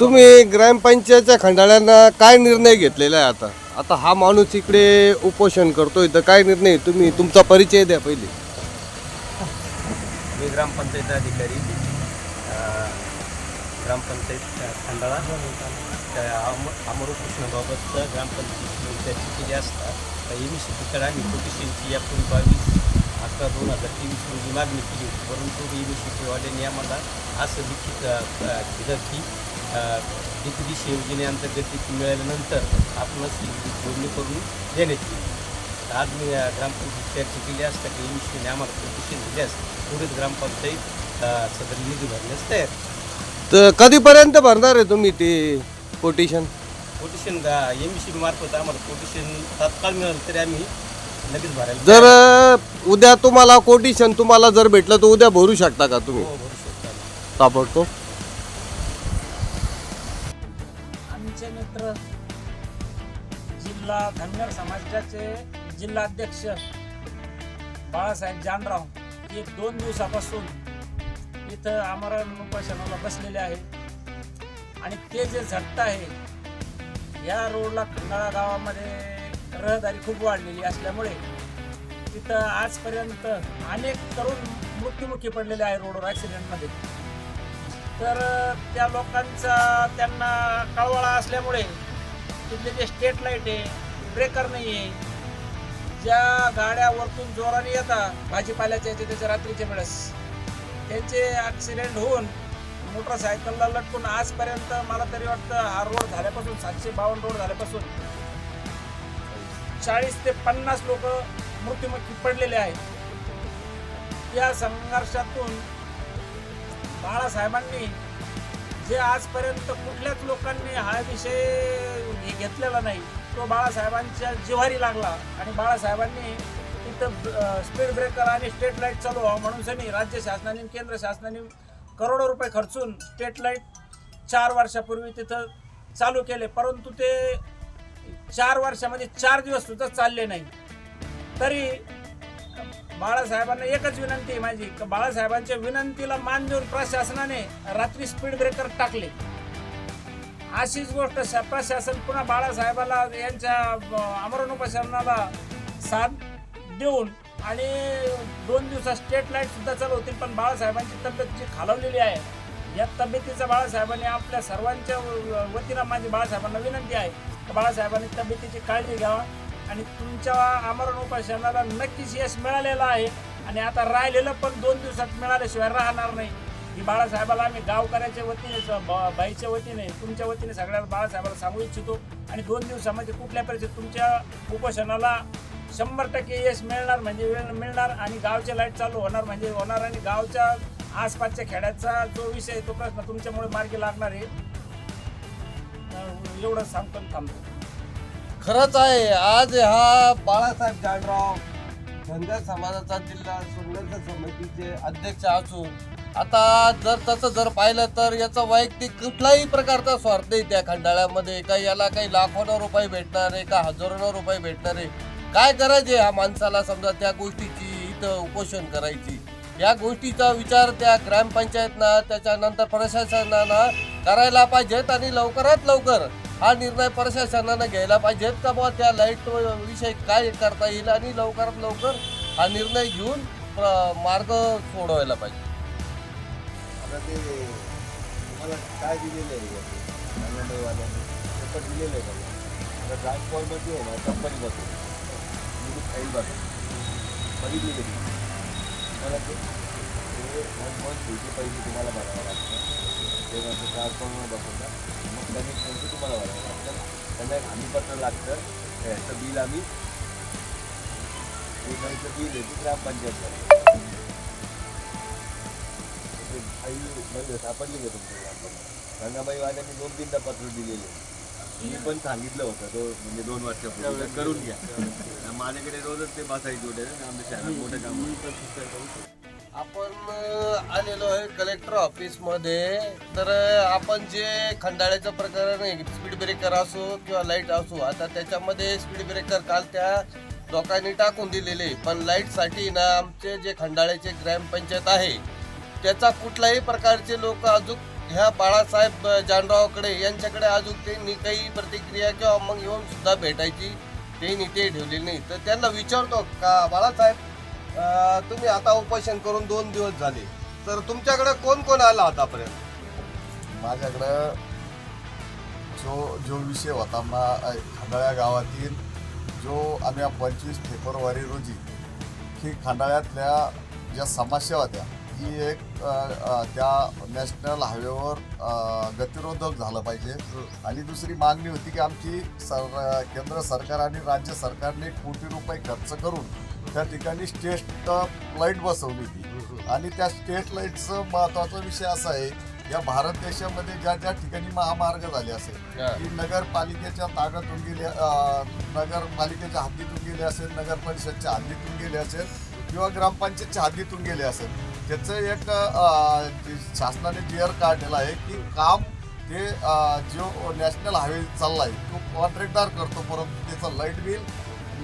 तुम्ही ग्रामपंचायतच्या खंडाळ्यांना काय निर्णय घेतलेला आहे आता? आता हा माणूस इकडे उपोषण करतो तर काय निर्णय? तुम्ही तुमचा परिचय द्या पहिले. मी ग्रामपंचायत अधिकारी. अं, ग्रामपंचायत खंडाळा. त्या अम अमरू कृष्णाबाबतचं ग्रामपंचायत चर्चा केली असता एम सी आम्ही कोटेशनची एकूण बावीस अकरा दोन हजार तेवीस रोजी मागणी केली होती. परंतु एम सी वाल्यांनी आम्हाला असं लिखित अं, दिलं की डीपीडीसी योजनेअंतर्गत ती मिळाल्यानंतर आपणास जोडणी करून देण्यात येईल. आज मी ग्रामपंचायत चर्चा केली असता की एम सीने आम्हाला कोटेशन दिल्यास पुढेच ग्रामपंचायत सदर निधी भरण्यास तयार. तर कधीपर्यंत भरणार आहे तुम्ही ते कोटेशन? कोटेशन एम सी मार्फत आम्हाला कोटेशन तात्काळ मिळालं तरी आम्ही लगेच भरायला जर उद्या तुम्हाला कोटेशन तुम्हाला जर भेटलं तर उद्या भरू शकता का तुम्ही? हो, भरू शकतो आम्ही. ताबडतोब. धनगर समाजाचे जिल्हाध्यक्ष बाळासाहेब जानराव हे दोन दिवसापासून इथं आमरण उपासनाला बसलेले आहे आणि ते जे झटत आहे या रोडला खंडाळा गावामध्ये रहदारी खूप वाढलेली असल्यामुळे तिथं आजपर्यंत अनेक तरुण मृत्युमुखी पडलेले आहे रोडवर ॲक्सिडेंटमध्ये तर त्या लोकांचा त्यांना कळवळा असल्यामुळे तिथले जे स्टेट लाइट आहे ब्रेकर नाही आहे ज्या गाड्या वरतून जोराने येतात भाजीपाल्याच्या याचे त्याच्या रात्रीच्या वेळेस. त्यांचे ॲक्सिडेंट होऊन मोटरसायकलला लटकून आजपर्यंत मला तरी वाटतं हा रोड झाल्यापासून सातशे बावन्न रोड झाल्यापासून चाळीस ते पन्नास लोक मृत्युमुखी पडलेले आहेत. या संघर्षातून बाळासाहेबांनी जे आजपर्यंत कुठल्याच लोकांनी हा विषय हे घेतलेला नाही तो बाळासाहेबांच्या जिव्हारी लागला आणि बाळासाहेबांनी तिथं स्पीड ब्रेकर आणि स्ट्रीट लाइट चालू व्हावं म्हणून सनी राज्य शासनाने केंद्र शासनाने करोडो रुपये खर्चून स्ट्रीट लाइट चार वर्षापूर्वी तिथं चालू केले. परंतु ते चार वर्षामध्ये चार दिवस सुद्धा चालले नाही. तरी बाळासाहेबांना एकच विनंती आहे माझी बाळासाहेबांच्या विनंतीला मान देऊन प्रशासनाने रात्री स्पीड ब्रेकर टाकले. अशीच गोष्ट श- प्रशासन पुन्हा बाळासाहेबाला यांच्या अमरण उपोषणाला साथ देऊन आणि दोन दिवसात स्टेट लाइट सुद्धा चालवतील पण बाळासाहेबांची तब्येत जी खालवलेली आहे या तब्येतीचा बाळासाहेबांनी आपल्या सर्वांच्या व- वतीनं माझी बाळासाहेबांना विनंती आहे की बाळासाहेबांनी तब्येतीची काळजी घ्यावा आणि तुमच्या अमरण उपोषणाला नक्कीच यश मिळालेलं आहे आणि आता राहिलेलं पण दोन दिवसात मिळाल्याशिवाय राहणार नाही. ही बाळासाहेबाला आम्ही गावकऱ्याच्या वतीने बाईच्या वतीने तुमच्या वतीने सगळ्याला बाळासाहेबाला सांगू इच्छितो. आणि दोन दिवसामध्ये कुठल्या परिस्थितीत तुमच्या उपोषणाला शंभर टक्के यश मिळणार म्हणजे वेळ मिळणार आणि गावचे लाइट चालू होणार म्हणजे होणार आणि गावच्या आसपासच्या खेड्याचा जो विषय आहे, तो प्रश्न तुमच्यामुळे मार्गी लागणार आहे. एवढं सांगतो थांबतो. खरंच आहे आज हा बाळासाहेब जाडराव धनगर समाजाचा जिल्हा सुंदर समितीचे अध्यक्ष असून आता जर तसं जर पाहिलं तर याचा वैयक्तिक कुठलाही प्रकारचा स्वार्थ नाही त्या खंडाळ्यामध्ये. का याला काही लाखोनो रुपये भेटणार आहे का हजारोनो रुपये भेटणार आहे? काय करायचे ह्या माणसाला समजा त्या गोष्टीची इथं उपोषण करायची? या गोष्टीचा विचार त्या ग्रामपंचायतनं त्याच्यानंतर प्रशासनानं करायला पाहिजेत आणि लवकरात लवकर हा निर्णय प्रशासनानं घ्यायला पाहिजेत का बुवा? त्या लाइट विषयी काय करता येईल आणि लवकरात लवकर हा निर्णय घेऊन प्र- मार्ग सोडवायला पाहिजे. आता ते तुम्हाला काय दिलेलं आहे कानडवाल्याने पेपर दिलेलं आहे बघा आता ट्रान्सफॉर्मरची आहे ना कंपनी तुम्ही फाईल बघा बघितली गेली तुम्हाला ते वन मंथ ड्युटी पैसे तुम्हाला भरावं लागतं ते म्हणजे ट्रान्सफॉर्मर बसवता मग कनेक्शनचं तुम्हाला भरावं लागतं त्यांना एक हमीपत्र लागतं. ह्याचं बिल आम्ही एक महिन्याचं बिल आहे ते ग्रामपंचायत फाईल म्हणजे सापडली का तुमच्या रंगाबाईवाल्यांनी दोन तीनदा पत्र दिलेले. मी पण सांगितलं होतं तो म्हणजे दोन वर्षापूर्वी करून घ्या. माझ्याकडे रोजच ते बसायचे होते ना आमच्या मोठं काम आपण आलेलो आहे कलेक्टर ऑफिसमध्ये. तर आपण जे खंडाळ्याचं प्रकरण आहे स्पीड ब्रेकर असो किंवा लाइट असो आता त्याच्यामध्ये स्पीड ब्रेकर काल त्या लोकांनी टाकून दिलेले. पण लाइटसाठी ना आमचे जे खंडाळ्याचे ग्रामपंचायत आहे त्याचा कुठल्याही प्रकारचे लोक अजून ह्या बाळासाहेब जानरावकडे यांच्याकडे अजून त्यांनी काही प्रतिक्रिया किंवा मग येऊन सुद्धा भेटायची ते ते ठेवलेली नाही. तर त्यांना विचारतो का बाळासाहेब तुम्ही आता उपोषण करून दोन दिवस झाले तर तुमच्याकडे कोण कोण आला आतापर्यंत? माझ्याकडं जो जो विषय होता मा खंडाळ्या गावातील जो आम्ही पंचवीस फेब्रुवारी रोजी की खंडाळ्यातल्या ज्या समस्या होत्या ही एक त्या नॅशनल हायवेवर गतिरोधक झालं पाहिजे. आणि दुसरी मागणी होती की आमची सर केंद्र सरकार आणि राज्य सरकारने कोटी रुपये खर्च करून त्या ठिकाणी स्टेट लाइट बसवली होती. आणि त्या स्टेट लाईटचं महत्त्वाचा विषय असा आहे या भारत देशामध्ये ज्या ज्या ठिकाणी महामार्ग झाले असेल की नगरपालिकेच्या ताब्यातून गेले नगरपालिकेच्या हद्दीतून गेले असेल नगर परिषदच्या हद्दीतून गेले असेल किंवा ग्रामपंचायतच्या हद्दीतून गेले असेल त्याचं एक शासनाने क्लिअर काढलेलं आहे की काम ते जो नॅशनल हायवे चालला आहे तो कॉन्ट्रॅक्टदार करतो परंतु त्याचं लाइट बिल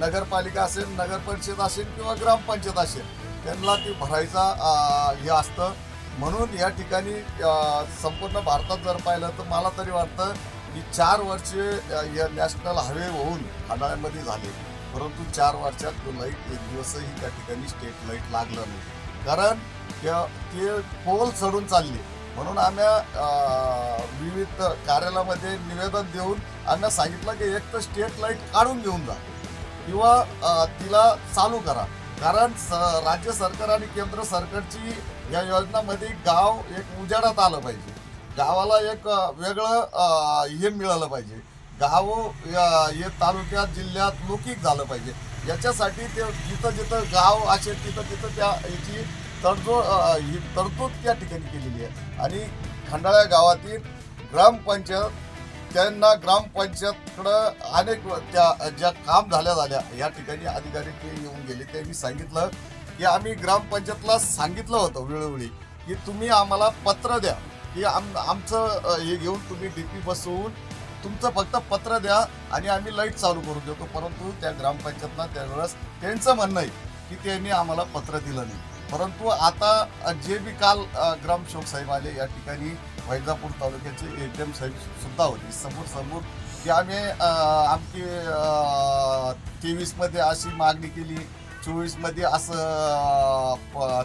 नगरपालिका असेल नगर परिषद असेल किंवा ग्रामपंचायत असेल त्यांना ते भरायचा हे असतं. म्हणून या ठिकाणी संपूर्ण भारतात जर पाहिलं तर मला तरी वाटतं की चार वर्षे या नॅशनल हायवे होऊन खंडाळ्यामध्ये झाले. परंतु चार वर्षात तो लाइट एक दिवसही त्या ठिकाणी स्टेट लाइट लागलं नाही. कारण ते पोल चढून चालले. म्हणून आम्ही विविध कार्यालयामध्ये निवेदन देऊन आम्ही सांगितलं की एक तर स्टेट लाइट काढून घेऊन जा. किंवा तिला चालू करा. कारण स- राज्य सरकार आणि केंद्र सरकारची या योजनामध्ये गाव एक उजाडात आलं पाहिजे. गावाला एक वेगळं हे मिळालं पाहिजे. गाव या- हे तालुक्यात जिल्ह्यात लौकिक झालं पाहिजे. याच्यासाठी ते जिथं जिथं गाव असेल तिथं तिथं त्या याची तडजोड ही तरतूद त्या ठिकाणी केलेली आहे. आणि खंडाळ्या गावातील ग्रामपंचायत त्यांना ग्रामपंचायतकडं अनेक त्या ज्या काम झाल्या झाल्या या ठिकाणी अधिकारी ते येऊन गेले. त्यांनी सांगितलं की आम्ही ग्रामपंचायतला सांगितलं होतं वेळोवेळी की तुम्ही आम्हाला पत्र द्या की आम आमचं हे घेऊन तुम्ही डीपी बसवून तुमचं फक्त पत्र द्या आणि आम्ही लाइट चालू करून देतो. परंतु त्या ग्रामपंचायतना त्यावेळेस त्यांचं म्हणणं आहे की त्यांनी आम्हाला पत्र दिलं नाही. परंतु आता जे बी काल ग्रामसेवक साहेब आले या ठिकाणी वैजापूर तालुक्याचे ए टी एम साहेब सुद्धा होते. समोर समोर की आम्ही आमची तेवीसमध्ये अशी मागणी केली चोवीसमध्ये असं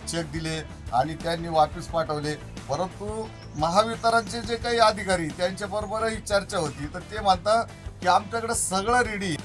चेक दिले आणि त्यांनी वापस पाठवले. परंतु महावितरणचे जे काही अधिकारी त्यांच्याबरोबरही चर्चा होती तर ते म्हणतात की आमच्याकडे सगळं रेडी